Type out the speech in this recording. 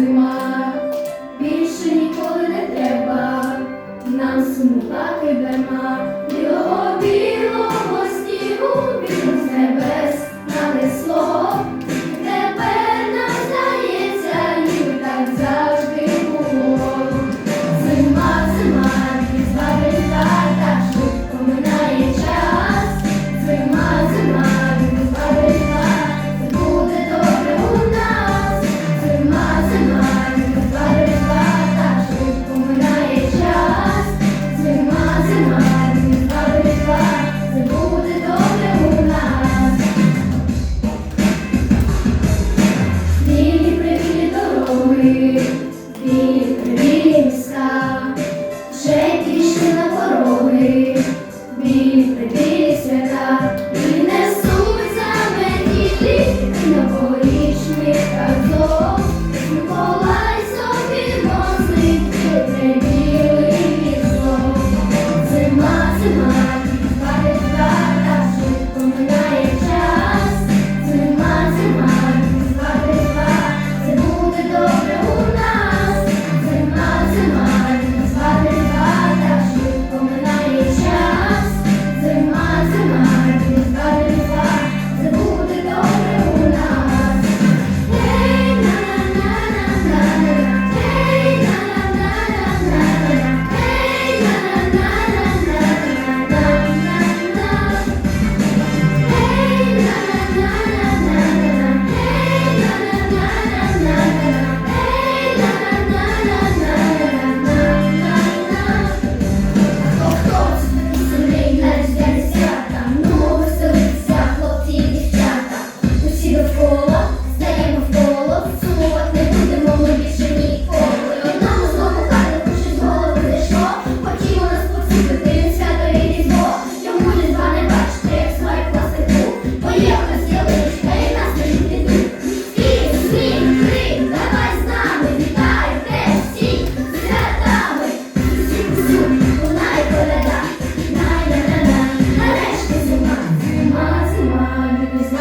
зима, більше ніколи не треба, нам сумувати дарма. Від білі вже пішли на пороги, білі прибілі свята, і несуть за мені на порічних разом. Tanrı bize